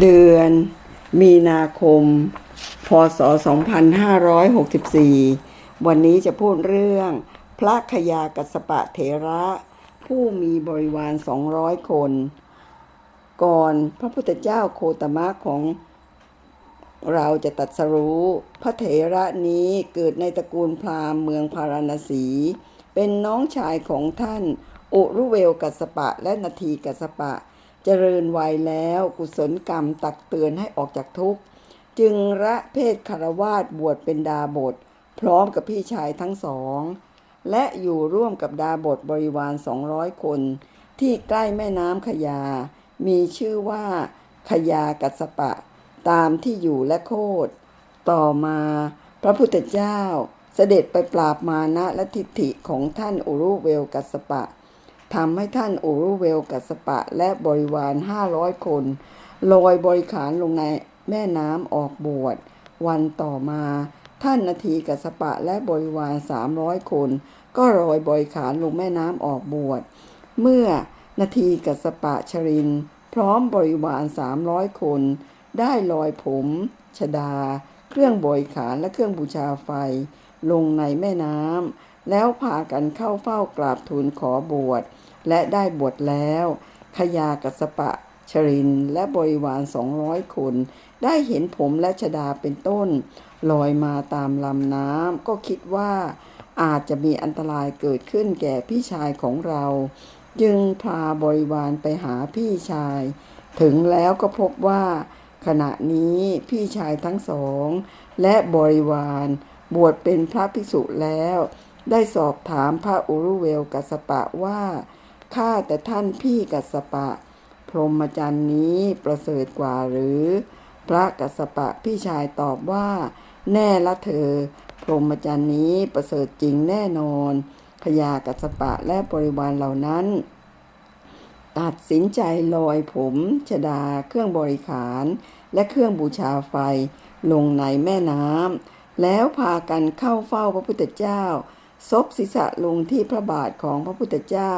เดือน มีนาคม พศ 2564 วันนี้จะพูดเรื่อง พระขยากัสปะเถระ ผู้มีบริวาร 200 คน ก่อนพระพุทธเจ้าโคตมะของเราจะตัดสรู้ พระเถระนี้เกิดในตระกูลพราหมณ์เมืองพาราณสี เป็นน้องชายของท่าน อุรุเวลกัสปะและนาทีกัสปะ เจริญวัยแล้วกุศลกรรมตักเตือนให้ออกจากทุกข์ จึงระเพศคารวาสบวชเป็นดาบท พร้อมกับพี่ชายทั้งสอง และอยู่ร่วมกับดาบทบริวาร200คน ที่ใกล้แม่น้ำขยา มีชื่อว่าขยากัสปะ ตามที่อยู่และโคดต่อมาพระพุทธเจ้าเสด็จไปปราบมานะและทิฏฐิของท่านอุรุเวลกัสปะ ทำให้ท่านโอรุเวลกัสปะและบริวาร500คนลอยบริขารลงในแม่น้ำออกบวช วันต่อมาท่านนาทีกัสปะและบริวาร300คน ก็ลอยบริขารลงแม่น้ำออกบวช เมื่อนาทีกัสปะชริน พร้อมบริวาร300คน ได้ลอยผมชดา เครื่องบริขารและเครื่องบูชาไฟ ลงในแม่น้ำ แล้วพากันเข้าเฝ้ากราบทูลขอบวช และได้บวชแล้วขยากัสปะชรินและบริวาร200คน ได้เห็นผมและชดาเป็นต้น ลอยมาตามลำน้ำก็คิดว่าอาจจะมีอันตรายเกิดขึ้นแก่พี่ชายของเรา จึงพาบริวารไปหาพี่ชาย ถึงแล้วก็พบว่าขณะนี้พี่ชายทั้งสอง และบริวารบวชเป็นพระภิกษุแล้ว ได้สอบถามพระอุรุเวลกัสสปะว่าข้าแต่ท่านพี่กัสสปะ พรหมจรรย์นี้ประเสริฐกว่าหรือ พระกัสสปะพี่ชายตอบว่า แน่ละเธอ พรหมจรรย์นี้ประเสริฐจริงแน่นอนพญากัสสปะและบริวารเหล่านั้น ตัดสินใจลอยผมชดาเครื่องบริขาร และเครื่องบูชาไฟ ลงในแม่น้ำแล้วพากันเข้าเฝ้าพระพุทธเจ้า ซบศีรษะลงที่พระบาทของพระพุทธเจ้า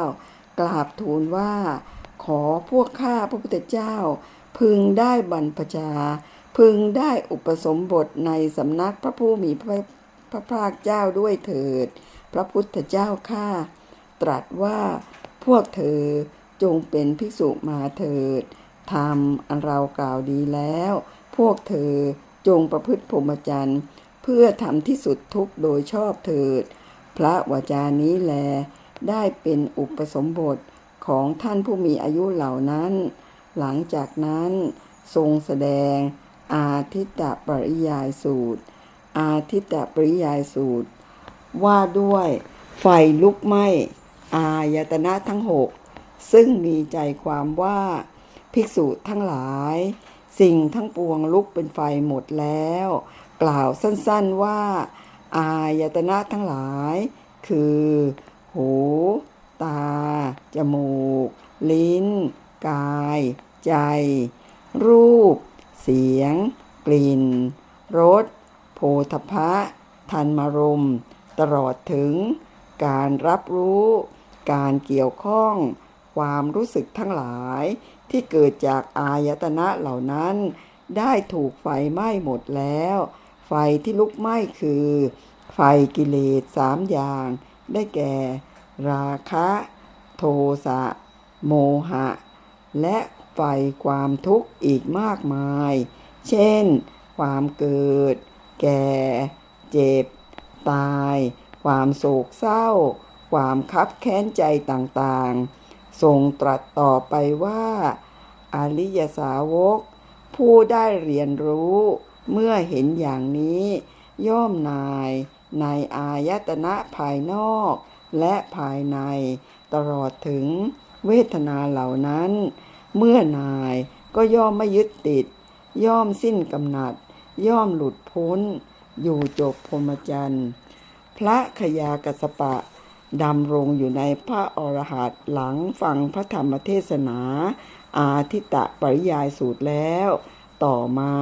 กราบทูลว่า ขอพวกข้าพระพุทธเจ้า พึงได้บรรพชา พึงได้อุปสมบทในสำนักพระผู้มีพระพระภาคเจ้าด้วยเถิด พระพุทธเจ้าข้าตรัสว่าพวกเธอจงเป็นภิกษุมาเถิดทำอันเรากล่าวดีแล้ว พวกเธอจงประพฤติพรหมจรรย์ เพื่อทำที่สุดทุกโดยชอบเถิด พระวจานี้แล ได้เป็นอุปสมบทของท่านผู้มีอายุเหล่านั้น หลังจากนั้นทรงแสดง อาทิตตปริยายสูตร อาทิตตปริยายสูตร ว่าด้วยไฟลุกไหม้อายตนะทั้งหกซึ่งมีใจความว่าภิกษุทั้งหลาย สิ่งทั้งปวงลุกเป็นไฟหมดแล้ว กล่าวสั้นๆว่า อายตนะทั้งหลาย คือ หู ตา จมูก ลิ้น กาย ใจ รูป เสียง กลิ่น รสโผฏฐะทันมารม ตลอดถึง การรับรู้ การเกี่ยวข้อง ความรู้สึกทั้งหลาย ที่เกิดจากอายตนะเหล่านั้น ได้ถูกไฟไหม้หมดแล้ว ไฟที่ลุกไหม้คือ ไฟกิเลสสามอย่าง ได้แก่ ราคะ โทสะ โมหะ และไฟความทุกข์อีกมากมาย เช่น ความเกิด แก่ เจ็บ ตาย ความโศกเศร้า ความคับแค้นใจต่างๆ ทรงตรัสต่อไปว่า อริยสาวก ผู้ได้เรียนรู้ เมื่อเห็นอย่างนี้ ย่อมนายในอายตนะภายนอกและภายในตลอดถึงเวทนาเหล่านั้น เมื่อนายก็ย่อมไม่ยึดติด ย่อมสิ้นกำหนัด ย่อมหลุดพ้น อยู่จบพรมจรรย์พระขยากัสสปะดำรงอยู่ในพระอรหันต์หลังฟังพระธรรมเทศนา อาทิตตปริยายสูตรแล้ว ต่อมา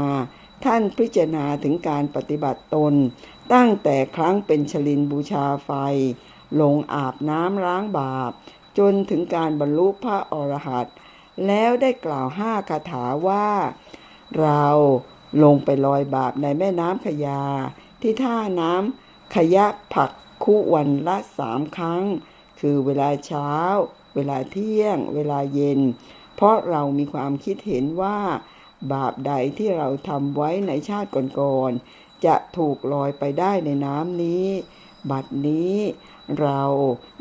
ท่านพิจารณาถึงการปฏิบัติตน ตั้งแต่ครั้งเป็นชลินบูชาไฟ ลงอาบน้ำล้างบาป จนถึงการบรรลุพระอรหันต์แล้วได้กล่าวห้าคาถาว่า เราลงไปลอยบาปในแม่น้ำขยา ที่ท่าน้ำขยะผักคุวันละสามครั้ง คือเวลาเช้า เวลาเที่ยง เวลาเย็น เพราะเรามีความคิดเห็นว่า บาปใดที่เราทำไว้ในชาติก่อนๆจะถูกลอยไปได้ในน้ำนี้ บัดนี้เรา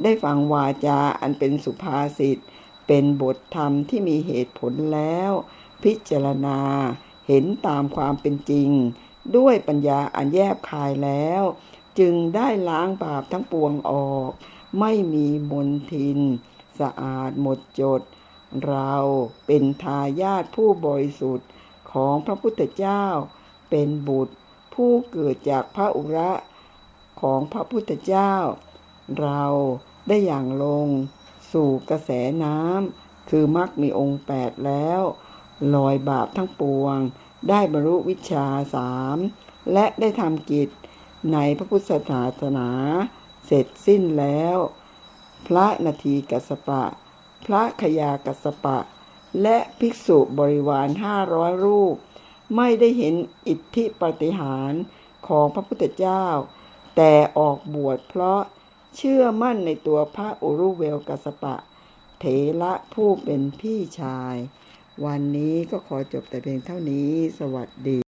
ได้ฟังวาจาอันเป็นสุภาษิตเป็นบทธรรมที่มีเหตุผลแล้ว พิจารณาเห็นตามความเป็นจริง ด้วยปัญญาอันแยบคายแล้ว จึงได้ล้างบาปทั้งปวงออก ไม่มีมนทิน สะอาดหมดจด เราเป็นทายาทผู้บริสุทธิ์ของพระพุทธเจ้า เป็นบุตรผู้เกิดจากพระอุระของพระพุทธเจ้า เราได้อย่างลงสู่กระแสน้ำคือมรรคมีองค์แปดแล้วลอยบาปทั้งปวง ได้บรรลุวิชาสามและได้ทำกิจในพระพุทธศาสนา เสร็จสิ้นแล้ว พระนาทีกัสสปะ พระขยากัสปะ และภิกษุบริวารห้าร้อยรูป ไม่ได้เห็นอิทธิปฏิหารของพระพุทธเจ้า แต่ออกบวชเพราะเชื่อมั่นในตัวพระอุรุเวลกัสปะ เถระผู้เป็นพี่ชาย วันนี้ก็ขอจบแต่เพียงเท่านี้สวัสดี